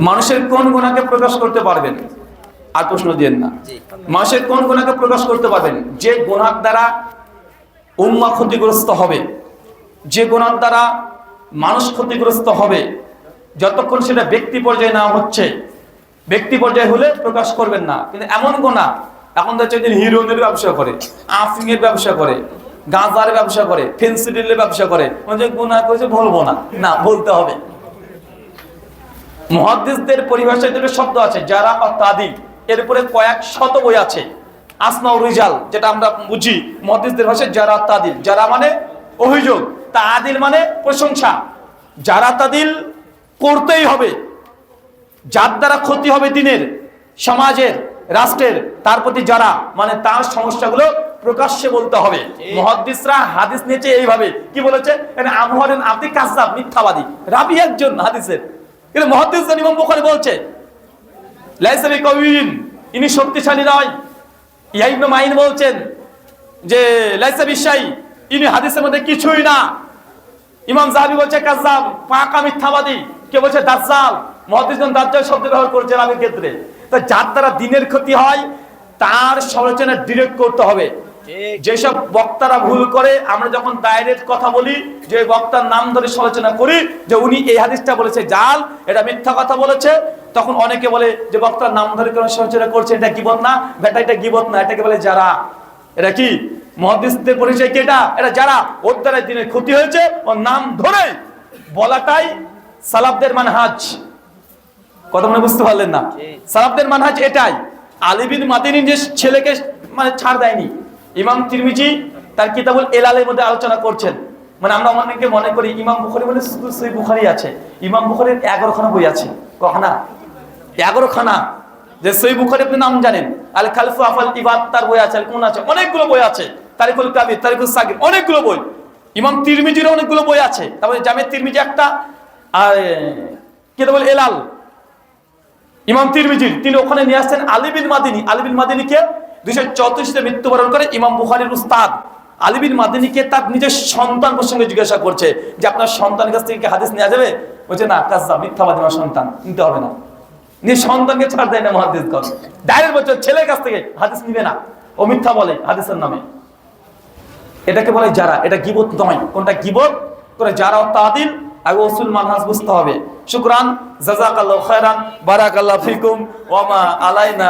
মানুষের কোন গুণাকে প্রকাশ করতে পারবেন? আর প্রশ্ন দিয়েন না। মানুষের কোন গুণাকে প্রকাশ করতে পারবেন? যে গোনার দ্বারা উম্মা ক্ষতিগ্রস্ত হবে যে গোনার দ্বারা মানুষ ক্ষতিগ্রস্ত হবে যতক্ষণ সেটা ব্যক্তি পর্যায়ে না হচ্ছে ব্যক্তি পর্যায়ে হলে প্রকাশ করবেন না। কিন্তু এমন গোনা এখন দেখছে যে হিরোইনের ব্যবসা করে আফিং এর ব্যবসা করে গাঁজার ব্যবসা করে ফেন্সিডিলের ব্যবসা করে। যে গুণা করেছে বলব না। না বলতে হবে। মহাদ্দিসদের পরিভাষায় দুটো শব্দ আছে যারা তাদি। এর উপরে কয়েক শত বই আছে। আসমাউ রিজাল যেটা আমরা বুঝি মহাদ্দিসদের ভাষায় যারা তাদিল। যারা মানে অভিযোগ তা আদিল মানে প্রশংসা। যারা তাদিল করতেই হবে যার দ্বারা ক্ষতি হবে দিনের সমাজের রাষ্ট্রের তার প্রতি যারা মানে তার সমস্যাগুলো প্রকাশ্যে বলতে হবে। মহাদ্দিসরা হাদিস নিয়েছে এইভাবে। কি বলেছে? আমহরেন আপনি কাজাব মিথ্যাবাদী। রাবি একজন হাদিসের। কিন্তু মহাদ্দিস ইমাম বুখারী বলছে, লাইসা বিকাউইন ইনি শক্তিশালী নয়। ইয়া ইবনে মাইন বলছেন যে, লাইসা বিশাই, ইনি হাদিসের মধ্যে কিছুই না। ইমাম জাহাবি বলছে, কাজ্জাব, পাকা মিথ্যাবাদী। কে বলছে, দাজ্জাল। মহাদিসগণ দাজ্জাল শব্দ ব্যবহার করছে রাবির ক্ষেত্রে, তা যার দ্বারা দিনের ক্ষতি হয়, তার সমালোচনা ডিরেক্ট করতে হবে। যেসব বক্তারা ভুল করে আমরা যখন ডাইরেক্ট কথা বলি যে বক্তার নাম ধরে সমালোচনা করি যে উনি এই হাদিসটা বলেছে জাল এটা মিথ্যা কথা বলেছে তখন অনেকে বলে যে বক্তার নাম ধরে কেন সমালোচনা করছে এটা গিবত না বেটা এটা গিবত না এটাকে বলে যারা। এটা কি? মহাদিসদের পরিচয় কি এটা? এটা যারা। ওর দ্বারা দিনের ক্ষতি হয়েছে ওর নাম ধরে বলাটাই সালাফদের মানহাজ। কথা মনে বুঝতে পারলেন না? সালাফদের মানহাজ এটাই। আলিবিন মাদিনী যে ছেলেকে মানে ছাড় দেয়নি। ইমাম তিরমিজি তার কিতাবুল এলালের মধ্যে আলোচনা করছেন। মানে আমরা অনেকে মনে করি ইমাম বুখারি বলে শুধু সেই বুখারি আছে। ইমাম বুখারির এগারো খানা বই আছে। কখনা? এগারো খানা। যে সই বুখারি আপনি নাম জানেন। আল খালফু আফাল ইবাদ তার বই আছে কোন আছে, অনেকগুলো বই আছে। তারিকুল কাবির তারিকুল সাকির অনেকগুলো বই। ইমাম তিরমিজির অনেকগুলো বই আছে। তারপরে জামে তিরমিজি একটা, আর কিতাবুল এলাল। ইমাম তিরমিজির, তিনি ওখানে নিয়ে আসছেন আলিবিন মাদিনী। আলিবিন মাদিনীকে দুইশো চৌত্রিশে মৃত্যুবরণ করে ইমাম উস্তাদ আলিবিন মাদিনীকে তার নিজের সন্তান প্রসঙ্গে জিজ্ঞাসা করছে যে আপনার সন্তানের কাছ থেকে হাদিস নেওয়া যাবে? বলছে, না, কাজা মিথ্যাবাদী আমার সন্তান, নিতে হবে না। নিয়ে সন্তানকে ছাড় দেয় না ডাইরেক্ট বলছে, ছেলের কাছ থেকে হাদিস নিবে না। ও মিথ্যা বলে হাদিসের নামে। এটাকে বলে যারা। এটা গিবত নয়। কোনটা গিবত? করে যারা তাদিল আগে ওসুল মানহাজ বুঝতে হবে। শুকরান জাজাকাল্লাহ খায়রান, বারাকাল্লাহ ফিকুম ওয়ামা আলাইনা